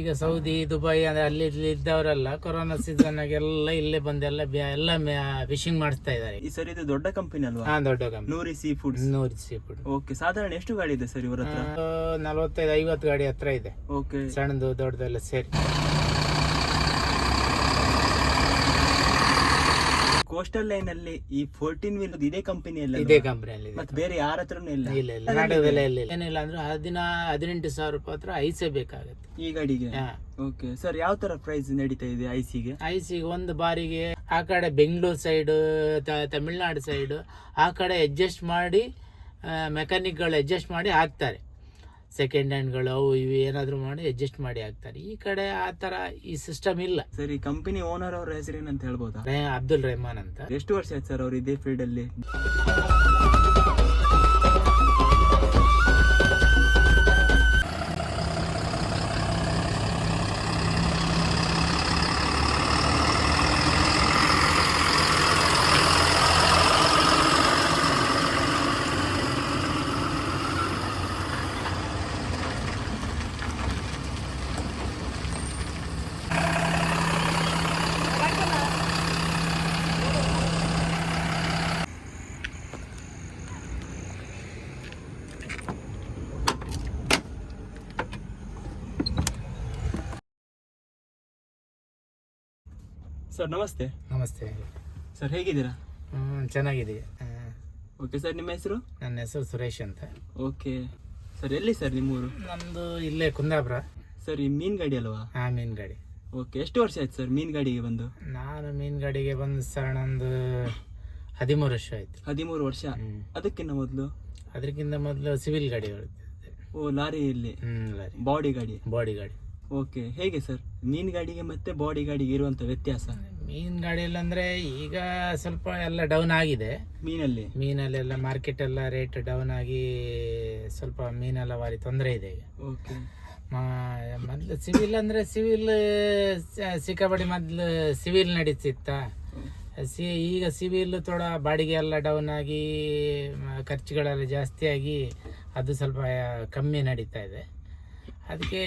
ಈಗ Saudi Dubai ಅಂದ್ರೆ ಅಲ್ಲಿ ಇಲ್ಲಿ ಇದ್ದವರೆಲ್ಲ ಕೊರೋನಾ ಸೀಸನ್ ಆಗೆಲ್ಲ ಇಲ್ಲೇ ಬಂದೆಲ್ಲ ಎಲ್ಲ ಎಲ್ಲ ಫಿಶಿಂಗ್ ಮಾಡಿಸ್ತಾ ಇದ್ದಾರೆ. ಈ ಸರಿ ಇದು ದೊಡ್ಡ ಕಂಪನಿ ಅಲ್ವಾ? ಹಾ ದೊಡ್ಡ company Noori seafood Noori seafood okay ಸಾಧಾರಣ ಎಷ್ಟು ಗಾಡಿ ಇದೆ ಸರ್ ಇವರ ಹತ್ರ? ನಲವತ್ತೈದು ಐವತ್ತು ಗಾಡಿ ಹತ್ರ ಇದೆ. ಓಕೆ ಸಣ್ಣದು ದೊಡ್ಡದೆಲ್ಲ ಸೇರಿ. ಕೋಸ್ಟಲ್ ಲೈನ್ ಅಲ್ಲಿ ಈ ಫೋರ್ಟೀನ್ ವೀಲ್ ಇದೇ ಕಂಪನಿ ಅಲ್ಲ ಇದೇ ಕಂಪನಿಯಲ್ಲಿ ಮತ್ತೆ ಬೇರೆ ಯಾರ ಹತ್ರನೂ ಇಲ್ಲ. ಇಲ್ಲ ಇಲ್ಲ ಇಲ್ಲ ಏನಿಲ್ಲ ಅಂದ್ರೆ ಹದಿನ ಹದಿನೆಂಟು ಸಾವಿರ ರೂಪಾಯಿ ಹತ್ರ ಐಸೇ ಬೇಕಾಗುತ್ತೆ. ಈ ಗಾಡಿಗೆ? ಓಕೆ ಸರ್ ಯಾವ ತರ ಪ್ರೈಸ್ ನಡೀತಾ ಇದೆ ಐಸಿಗೆ? ಐಸಿಗೆ ಒಂದು ಬಾರಿಗೆ ಆ ಕಡೆ ಬೆಂಗಳೂರು ಸೈಡ್ ತಮಿಳ್ನಾಡು ಸೈಡ್ ಆ ಕಡೆ ಅಡ್ಜಸ್ಟ್ ಮಾಡಿ ಮೆಕ್ಯಾನಿಕ್ಗಳು ಅಡ್ಜಸ್ಟ್ ಮಾಡಿ ಹಾಕ್ತಾರೆ. ಸೆಕೆಂಡ್ ಹ್ಯಾಂಡ್ಗಳು ಅವು ಇವು ಏನಾದರೂ ಮಾಡಿ ಅಡ್ಜಸ್ಟ್ ಮಾಡಿ ಹಾಕ್ತಾರೆ. ಈ ಕಡೆ ಆ ಥರ ಈ ಸಿಸ್ಟಮ್ ಇಲ್ಲ. ಸರ್ ಈ ಕಂಪನಿ ಓನರ್ ಅವ್ರ ಹೆಸರೇನಂತ ಹೇಳ್ಬೋದಾ? ಅಬ್ದುಲ್ ರೆಹಮಾನ್ ಅಂತ. ಎಷ್ಟು ವರ್ಷ ಆಯ್ತು ಸರ್ ಅವ್ರು ಇದೇ ಫೀಲ್ಡ್ ಸರ್ ನಮಸ್ತೆ ನಮಸ್ತೆ. ಸರ್ ಹೇಗಿದ್ದೀರಾ? ಹ್ಞೂ ಚೆನ್ನಾಗಿದೆ ಓಕೆ ಸರ್ ನಿಮ್ಮ ಹೆಸರು? ನನ್ನ ಹೆಸರು ಸುರೇಶ್ ಅಂತ. ಓಕೆ ಸರ್ ಎಲ್ಲಿ ಸರ್ ನಿಮ್ಮೂರು ನಮ್ಮದು ಇಲ್ಲೇ ಕುಂದಾಪುರ. ಸರ್ ಈ ಮೀನ್ ಗಾಡಿ ಅಲ್ವಾ? ಹಾಂ ಮೀನು ಗಾಡಿ ಓಕೆ ಎಷ್ಟು ವರ್ಷ ಆಯ್ತು ಸರ್ ಮೀನ್ ಗಾಡಿಗೆ ಬಂದು? ನಾನು ಮೀನು ಗಾಡಿಗೆ ಬಂದು ಸರ್ ನಂದು ಹದಿಮೂರು ವರ್ಷ ಆಯಿತು. ಹದಿಮೂರು ವರ್ಷ. ಅದಕ್ಕಿಂತ ಮೊದಲು? ಅದಕ್ಕಿಂತ ಮೊದಲು ಸಿವಿಲ್ ಗಾಡಿ ಓ ಲಾರಿಯಲ್ಲಿ? ಹ್ಮ್ ಲಾರಿ. ಬಾಡಿ ಗಾಡಿ? ಬಾಡಿ ಗಾಡಿ. ಓಕೆ ಹೇಗೆ ಸರ್ ಮೀನ್ ಗಾಡಿಗೆ ಮತ್ತೆ ಬಾಡಿ ಗಾಡಿಗೆ ಇರುವಂತ ವ್ಯತ್ಯಾಸ? ಮೀನ್ ಗಾಡಿಯಲ್ಲಿ ಅಂದ್ರೆ ಈಗ ಸ್ವಲ್ಪ ಎಲ್ಲ ಡೌನ್ ಆಗಿದೆ. ಮೀನಲ್ಲಿ? ಮೀನಲ್ಲೆಲ್ಲ ಮಾರ್ಕೆಟ್ ಎಲ್ಲ ರೇಟ್ ಡೌನ್ ಆಗಿ ಸ್ವಲ್ಪ ಮೀನೆಲ್ಲ ಭಾರಿ ತೊಂದರೆ ಇದೆ ಈಗ. ಓಕೆ ಮ- ಮೊದ್ಲು ಸಿವಿಲ್ ಅಂದ್ರೆ ಸಿವಿಲ್ ಸಿಕ್ಕಾಪಡಿ ಮೊದ್ಲು ಸಿವಿಲ್ ನಡೀತಿತ್ತ. ಸಿ ಈಗ ಸಿವಿಲ್ ತೋಡ ಬಾಡಿಗೆ ಎಲ್ಲ ಡೌನ್ ಆಗಿ ಖರ್ಚುಗಳೆಲ್ಲ ಜಾಸ್ತಿ ಆಗಿ ಅದು ಸ್ವಲ್ಪ ಕಮ್ಮಿ ನಡೀತಾ ಇದೆ. ಅದಕ್ಕೆ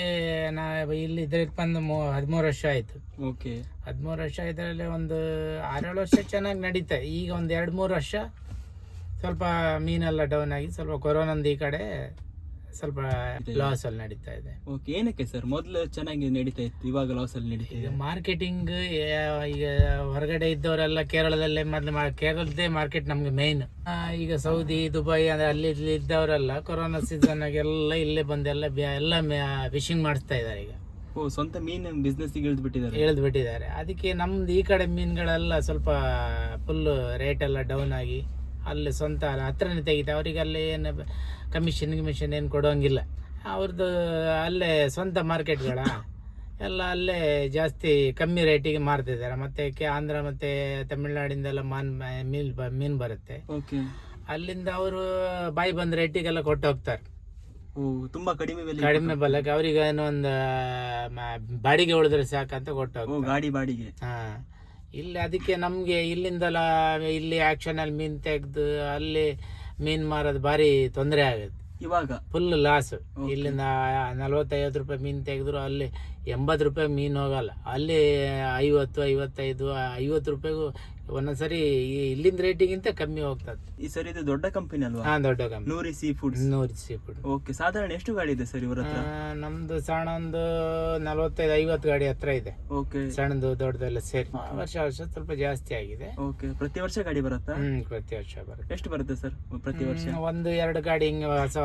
ನಾ ಇಲ್ಲಿ ಇದ್ರಲ್ಲಿ ಬಂದು ಮೂ ಹದಿಮೂರು ವರ್ಷ ಆಯಿತು. ಓಕೆ. ಹದಿಮೂರು ವರ್ಷ ಇದರಲ್ಲಿ ಒಂದು ಆರೇಳು ವರ್ಷ ಚೆನ್ನಾಗಿ ನಡೀತಾ. ಈಗ ಒಂದು ಎರಡು ಮೂರು ವರ್ಷ ಸ್ವಲ್ಪ ಮೀನೆಲ್ಲ ಡೌನ್ ಆಗಿ ಸ್ವಲ್ಪ ಕೊರೋನಂದು ಈ ಕಡೆ ಸ್ವಲ್ಪ ಲಾಸ್ ಅಲ್ಲಿ ನಡೀತಾ ಇದೆ. ಓಕೆ ಏನಕ್ಕೆ ಸರ್ ಮೊದಲು ಚೆನ್ನಾಗಿ ನಡೀತಾ ಇತ್ತು ಇವಾಗ ಲಾಸ್ ಅಲ್ಲಿ ನಡೀತಾ ಇದೆ. ಮಾರ್ಕೆಟಿಂಗ್ ಈಗ ಹೊರಗಡೆ ಇದ್ದವರೆಲ್ಲ ಕೇರಳದಲ್ಲೇ ಮೊದಲು ಕೇರಳದೇ ಮಾರ್ಕೆಟ್ ನಮ್ಗೆ ಮೇನ್ ಈಗ ಸೌದಿ ದುಬೈ ಅಂದ್ರೆ ಅಲ್ಲಿ ಇಲ್ಲಿ ಇದ್ದವರೆಲ್ಲ ಕೊರೋನಾ ಸೀಸನ್ ಆಗೆಲ್ಲ ಇಲ್ಲೇ ಬಂದೆಲ್ಲ ಎಲ್ಲ ಎಲ್ಲ ಫಿಶಿಂಗ್ ಮಾಡಿಸ್ತಾ ಇದ್ದಾರೆ ಈಗ. ಓ ಸ್ವಂತ ಮೀನ್ ಬಿಸ್ನೆಸ್ ಇಳಿದು ಬಿಟ್ಟಿದ್ದಾರೆ ಇಳಿದು ಬಿಟ್ಟಿದ್ದಾರೆ ಅದಕ್ಕೆ ನಮ್ದು ಈ ಕಡೆ ಮೀನುಗಳೆಲ್ಲ ಸ್ವಲ್ಪ ಫುಲ್ ರೇಟ್ ಎಲ್ಲ ಡೌನ್ ಆಗಿ. ಅಲ್ಲಿ ಸ್ವಂತ ಹತ್ರನೇ ತೆಗಿತ ಅವರಿಗೆ ಅಲ್ಲಿ ಏನು ಕಮಿಷನ್ ಗಿಮಿಷನ್ ಏನು ಕೊಡೋಂಗಿಲ್ಲ. ಅವ್ರದ್ದು ಅಲ್ಲೇ ಸ್ವಂತ ಮಾರ್ಕೆಟ್ಗಳ ಎಲ್ಲ ಅಲ್ಲೇ ಜಾಸ್ತಿ ಕಮ್ಮಿ ರೇಟಿಗೆ ಮಾರ್ತಿದ್ದಾರೆ ಮತ್ತೆ ಕೆ ಆಂಧ್ರ ಮತ್ತೆ ತಮಿಳ್ನಾಡಿಂದೆಲ್ಲ ಮಾನ್ ಮೀನ್ ಬ ಮೀನು ಬರುತ್ತೆ. ಓಕೆ ಅಲ್ಲಿಂದ ಅವರು ಬಾಯಿ ಬಂದ ರೇಟಿಗೆಲ್ಲ ಕೊಟ್ಟು ಹೋಗ್ತಾರೆ. ತುಂಬಾ ಕಡಿಮೆ ಬೆಲೆ ಕಡಿಮೆ ಬಲಕ್ಕೆ ಅವ್ರಿಗೆ ಏನೋ ಒಂದು ಬಾಡಿಗೆ ಉಳಿದ್ರೆ ಸಾಕಂತ ಕೊಟ್ಟು ಹೋಗ್ತಾರೆ. ಗಾಡಿ ಬಾಡಿಗೆ. ಹಾ. ಇಲ್ಲಿ ಅದಕ್ಕೆ ನಮಗೆ ಇಲ್ಲಿಂದಲ ಇಲ್ಲಿ ಆ್ಯಕ್ಷನಲ್ಲಿ ಮೀನು ತೆಗೆದು ಅಲ್ಲಿ ಮೀನು ಮಾರೋದು ಭಾರಿ ತೊಂದರೆ ಆಗುತ್ತೆ. ಇವಾಗ? ಫುಲ್ ಲಾಸ್ ಇಲ್ಲಿಂದ ನಲ್ವತ್ತೈವತ್ತು ರೂಪಾಯಿ ಮೀನು ತೆಗೆದ್ರು ಅಲ್ಲಿ ಎಂಬತ್ತು ರೂಪಾಯಿ ಮೀನು ಹೋಗಲ್ಲ. ಅಲ್ಲಿ ಐವತ್ತು ಐವತ್ತೈದು ಐವತ್ತು ರೂಪಾಯಿಗೂ ಒಂದೊಂದ್ಸರಿ ಸರಿ ಇಲ್ಲಿಂದ ರೇಟಿಗಿಂತ ಕಮ್ಮಿ ಹೋಗ್ತದೆ. ಈ ಸರಿ ಇದು ದೊಡ್ಡ ಕಂಪನಿ ಅಲ್ವಾ? ಹಾ ದೊಡ್ಡ company Noori seafood Noori seafood okay ಸಾಧಾರಣ ಎಷ್ಟು ಗಾಡಿ ಇದೆ ಸರ್ ಇವರ ಹತ್ರ? ನಮ್ದು ಸಣ್ಣ ಒಂದು ನಲವತ್ತೈದು ಐವತ್ತು ಗಾಡಿ ಹತ್ರ ಇದೆ. ಓಕೆ ಸಣ್ಣದು ದೊಡ್ಡದೆಲ್ಲ ಸೇರಿ. ವರ್ಷ ವರ್ಷ ಸ್ವಲ್ಪ ಜಾಸ್ತಿ ಆಗಿದೆ. ಓಕೆ ಪ್ರತಿ ವರ್ಷ ಗಾಡಿ ಬರುತ್ತಾ? ಹ್ಮ್ ಪ್ರತಿ ವರ್ಷ ಬರುತ್ತೆ. ಎಷ್ಟು ಬರುತ್ತೆ ಸರ್ ಪ್ರತಿ ವರ್ಷ? ಒಂದು ಎರಡು ಗಾಡಿ ಹಿಂಗೆ ಹೊಸ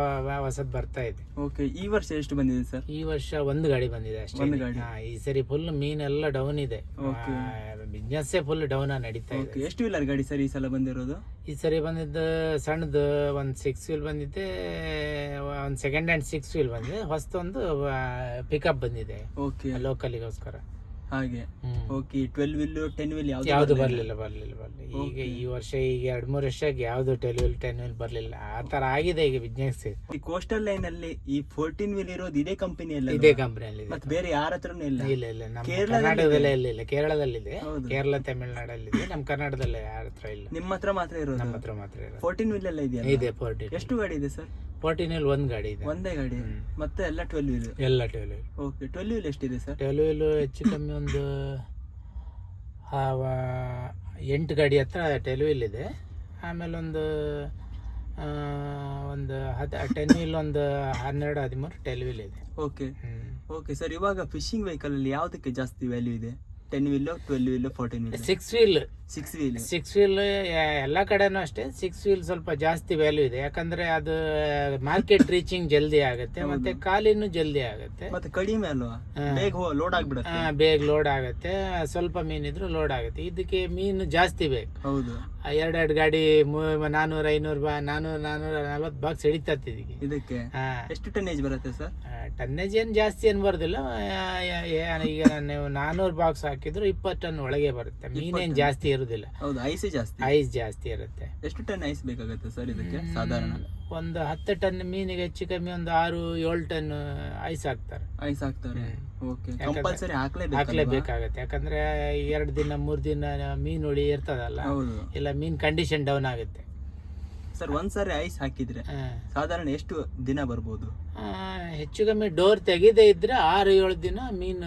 ಹೊಸದ್ ಬರ್ತಾ ಇದೆ. ಓಕೆ ಈ ವರ್ಷ ಎಷ್ಟು ಬಂದಿದೆ ಸರ್? ಈ ವರ್ಷ ಒಂದು ಗಾಡಿ ಬಂದಿದೆ ಅಷ್ಟೇ. ಗಾಡಿ. ಹಾ, ಈ ಸರಿ ಫುಲ್ ಮೀನೆಲ್ಲ ಡೌನ್ ಇದೆ. ಬಿಸ್ನೆಸ್ ಫುಲ್ ಡೌನ್ ನಡೀತಾ ಓಕೆ ಇದೆ ಎಷ್ಟು ವೀಲರ್ ಗಾಡಿ ಸರ್ ಈ ಸಲ ಬಂದಿರೋದು? ಈ ಸರಿ ಬಂದಿದ್ದ ಸಣ್ಣದು ಒಂದ್ ಸಿಕ್ಸ್ ವೀಲ್ ಬಂದಿದೆ ಒಂದು ಸೆಕೆಂಡ್ ಹ್ಯಾಂಡ್ ಸಿಕ್ಸ್ ವೀಲ್ ಬಂದಿದೆ. ಹೊಸದೊಂದು ಪಿಕಪ್ ಬಂದಿದೆ. ಓಕೆ ಲೋಕಲಿಗೋಸ್ಕರ ಹಾಗೆ. Okay twelve wheel ten wheel ಯಾವುದು ಬರಲಿಲ್ಲ? ಬರ್ಲಿಲ್ಲ ಬರ್ಲಿಲ್ಲ ಈಗ ಈ ವರ್ಷ ಈಗ ಎರಡ್ ಮೂರು ವರ್ಷ ಯಾವ್ದು ಟ್ವೆಲ್ ವಿಲ್ ಟೆನ್ ವಿಲ್ ಬರ್ಲಿಲ್ಲ. ಆ ತರ ಆಗಿದೆ ಈಗ ಬಿಸ್ನೆಸ್ ಈ ಕೋಸ್ಟಲ್ ಲೈನ್ ಅಲ್ಲಿ ಈ ಫೋರ್ಟೀನ್ ವಿಲ್ ಇರೋದು ಇದೇ ಕಂಪನಿ ಅಲ್ಲ ಇದೇ ಕಂಪನಿಯಲ್ಲಿ ಮತ್ತೆ ಬೇರೆ ಯಾರ ಹತ್ರನೂ ಇಲ್ಲ. ಇಲ್ಲ ಇಲ್ಲ. ನಮ್ಮ ಕರ್ನಾಟಕದಲ್ಲೇ ಇಲ್ಲ ಕೇರಳದಲ್ಲಿದೆ. ಹೌದು. ಕೇರಳ ತಮಿಳ್ನಾಡಲ್ಲಿದೆ. ನಮ್ಮ ಕರ್ನಾಟಕದಲ್ಲಿ ಯಾರ ಹತ್ರ ಇಲ್ಲ. ನಿಮ್ಮ ಹತ್ರ ಮಾತ್ರ ಇರೋದು. ನಮ್ಮ ಹತ್ರ ಮಾತ್ರ ಇರೋದು. ಫೋರ್ಟೀನ್ ವಿಲ್ ಎಲ್ಲ ಇದೆಯಲ್ಲ? ಇದೆ ಫೋರ್ಟಿ ಎಷ್ಟು ಗಾಡಿ ಇದೆ ಸರ್? ಫೋರ್ಟೀನ್ ವೀಲ್ ಒಂದು ಗಾಡಿ ಇದೆ. ಒಂದೇ ಗಾಡಿ ಮತ್ತೆ ಎಲ್ಲ ಟ್ವೆಲ್ ವೀಲ್ ಎಲ್ಲ twelve wheel okay twelve wheel ಎಷ್ಟಿದೆ ಸರ್ ಟ್ವೆಲ್ ವೀಲು ಹೆಚ್ಚು ಕಮ್ಮಿ ಒಂದು ಎಂಟು ಗಾಡಿ ಹತ್ರ ಟ್ವೆಲ್ ವೀಲ್ ಇದೆ. ಆಮೇಲೆ ಒಂದು ಒಂದು ಹತ್ತು ಟೆನ್ ವೀಲ್ ಒಂದು ಹನ್ನೆರಡು ಹದಿಮೂರು ಟೆಲ್ ವೀಲ್ ಇದೆ. ಓಕೆ ಓಕೆ ಸರ್ ಇವಾಗ ಫಿಶಿಂಗ್ ವೆಹಿಕಲ್ ಅಲ್ಲಿ ಯಾವ್ದಕ್ಕೆ ಜಾಸ್ತಿ ವ್ಯಾಲ್ಯೂ ಇದೆ? Ten wheel twelve wheel fourteen wheel six wheel six wheel six wheel ಎಲ್ಲ ಕಡೆನೂ ಅಷ್ಟೇ. ಸಿಕ್ಸ್ ವೀಲ್ ಸ್ವಲ್ಪ ಜಾಸ್ತಿ ವ್ಯಾಲ್ಯೂ ಇದೆ. ಯಾಕಂದ್ರೆ ಅದು ಮಾರ್ಕೆಟ್ ರೀಚಿಂಗ್ ಜಲ್ದಿ ಆಗುತ್ತೆ. ಮತ್ತೆ ಕಾಲಿನೂ ಜಲ್ದಿ ಆಗುತ್ತೆ. ಮತ್ತೆ ಕಡಿಮೆ ಅಲ್ವಾ? ಬೇಗ ಲೋಡ್ ಆಗ್ಬಿಡತ್ತೆ. ಬೇಗ ಲೋಡ್ ಆಗುತ್ತೆ. ಸ್ವಲ್ಪ ಮೀನ್ ಮೀನಿದ್ರು ಲೋಡ್ ಆಗುತ್ತೆ. ಇದಕ್ಕೆ ಮೀನು ಜಾಸ್ತಿ ಬೇಕು. ಹೌದು. ಎರಡೆರಡು ಗಾಡಿ ನಾನೂರ ಐನೂರು ಬಾ ನಾನೂರು ನಾನೂರ ನಲ್ವತ್ತು ಬಾಕ್ಸ್ ಹಿಡಿತತ್ತೆ ಇದಕ್ಕೆ. ಎಷ್ಟು ಟನ್ನೇಜ್ ಬರುತ್ತೆ ಸರ್? ಟನ್ನೇಜ್ ಏನು ಜಾಸ್ತಿ ಏನು ಬರೋದಿಲ್ಲ. ಈಗ ನೀವು ನಾನೂರು ಬಾಕ್ಸ್ ಹಾಕಿದ್ರು ಇಪ್ಪತ್ತು ಟನ್ ಒಳಗೆ ಬರುತ್ತೆ. ಮೀನೇನು ಜಾಸ್ತಿ ಇರುವುದಿಲ್ಲ ಹೌದು ಐಸ್ ಜಾಸ್ತಿ. ಐಸ್ ಜಾಸ್ತಿ ಇರುತ್ತೆ. ಎಷ್ಟು ಟನ್ ಐಸ್ ಬೇಕಾಗುತ್ತೆ ಸರ್ ಇದಕ್ಕೆ ಸಾಧಾರಣ? ಒಂದು ಹತ್ತು ಟನ್ ಮೀನಿಗೆ ಹೆಚ್ಚು ಕಮ್ಮಿ ಒಂದು ಆರು ಏಳು ಟನ್ ಐಸ್ ಹಾಕ್ತಾರೆ. ಐಸ್ ಹಾಕ್ತಾರೆ. ಓಕೆ ಕಂಪಲ್ಸರಿ ಹಾಕ್ಲೇ ಹಾಕ್ಲೇಬೇಕಾಗತ್ತೆ ಯಾಕಂದ್ರೆ ಎರಡು ದಿನ ಮೂರು ದಿನ ಮೀನು ಉಳಿ ಇರ್ತದಲ್ಲ ಇಲ್ಲ ಮೀನ್ ಕಂಡೀಷನ್ ಡೌನ್ ಆಗುತ್ತೆ. ಸರ್ ಒಂದ್ಸರಿ ಐಸ್ ಹಾಕಿದ್ರೆ ಸಾಧಾರಣ ಎಷ್ಟು ದಿನ ಬರ್ಬೋದು? ಹೆಚ್ಚು ಕಮ್ಮಿ ಡೋರ್ ತೆಗೆದೇ ಇದ್ರೆ ಆರು ಏಳು ದಿನ ಮೀನ್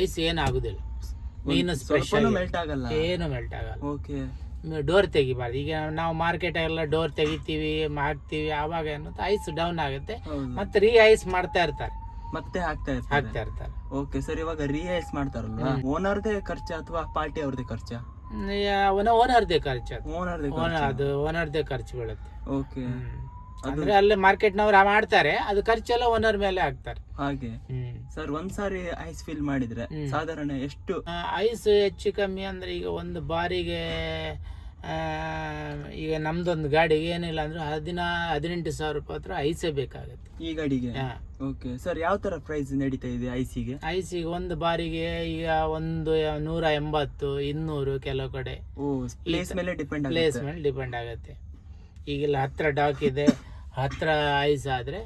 ಐಸ್ ಏನಾಗುದಿಲ್ಲ ಮೀನು ಸ್ಪೆಷಲ್ ಮೆಲ್ಟ್ ಆಗಲ್ಲ. ಏನು ಮೆಲ್ಟ್ ಆಗಲ್ಲ. ಓಕೆ. ಡೋರ್ ತೆಗಿಬಾರ್ದು. ಈಗ ನಾವು ಮಾರ್ಕೆಟ್ ಎಲ್ಲ ಡೋರ್ ತೆಗಿತೀವಿ ಮಾಡ್ತೀವಿ ಆವಾಗ ಏನಂತ ಐಸ್ ಡೌನ್ ಆಗುತ್ತೆ. ಮತ್ತೆ ರೀ ಐಸ್ ಮಾಡ್ತಾ ಇರ್ತಾರೆ. ಮತ್ತೆ ಹಾಕ್ತಾ ಇರ್ತಾರೆ. ಹಾಕ್ತಾ ಇರ್ತಾರೆ. ಓಕೆ ಸರ್ ಇವಾಗ ರಿಯೈಸ್ ಮಾಡ್ತಾರಲ್ವಾ? ಓನರ್ದೇ ಖರ್ಚು ಅಥವಾ ಪಾರ್ಟಿ ಅವ್ರದೇ ಖರ್ಚಾ? ಓನರ್ದೇ ಖರ್ಚು ಓನರ್ದೇ ಓನರ್ ಅದು. ಓನರ್ದೇ ಖರ್ಚು. ಬೀಳುತ್ತೆ ಓಕೆ. ಅಂದ್ರೆ ಅಲ್ಲೇ ಮಾರ್ಕೆಟ್ನವ್ರು ಮಾಡ್ತಾರೆ ಅದು ಖರ್ಚೆಲ್ಲ ಓನರ್ ಮೇಲೆ ಹಾಕ್ತಾರೆ ಹಾಗೆ. ಸರ್ ಒಂದ್ಸಾರಿ ಐಸ್ ಫಿಲ್ ಮಾಡಿದ್ರೆ. ಸಾಧಾರಣ ಎಷ್ಟು? ಐಸ್ ಹೆಚ್ಚು ಕಮ್ಮಿ ಅಂದ್ರೆ ಈಗ ಒಂದು ಬಾರಿಗೆ ಈಗ ನಮ್ದೊಂದು ಗಾಡಿಗೆ ಏನಿಲ್ಲ ಅಂದ್ರೆ ಹದಿನ ಹದಿನೆಂಟು ಸಾವಿರ ರೂಪಾಯಿ ಹತ್ರ ಐಸೇ ಬೇಕಾಗುತ್ತೆ. ಈ ಗಾಡಿಗೆ. ಓಕೆ ಸರ್ ಯಾವ ತರ ಪ್ರೈಸ್ ನಡೀತಾ ಇದೆ ಐಸಿಗೆ ಐಸಿಗೆ ಒಂದು ಬಾರಿಗೆ ಈಗ ಒಂದು ನೂರ ಎಂಬತ್ತು ಇನ್ನೂರು ಕೆಲವು ಕಡೆ. ಪ್ಲೇಸ್ ಮೇಲೆ ಡಿಪೆಂಡ್ ಪ್ಲೇಸ್ ಮೇಲೆ ಡಿಪೆಂಡ್ ಆಗುತ್ತೆ. ಈಗೆಲ್ಲ ಹತ್ರ ಡಾಕ್ ಇದೆ ಹತ್ರ ಐಸ್ ಆದ್ರೆ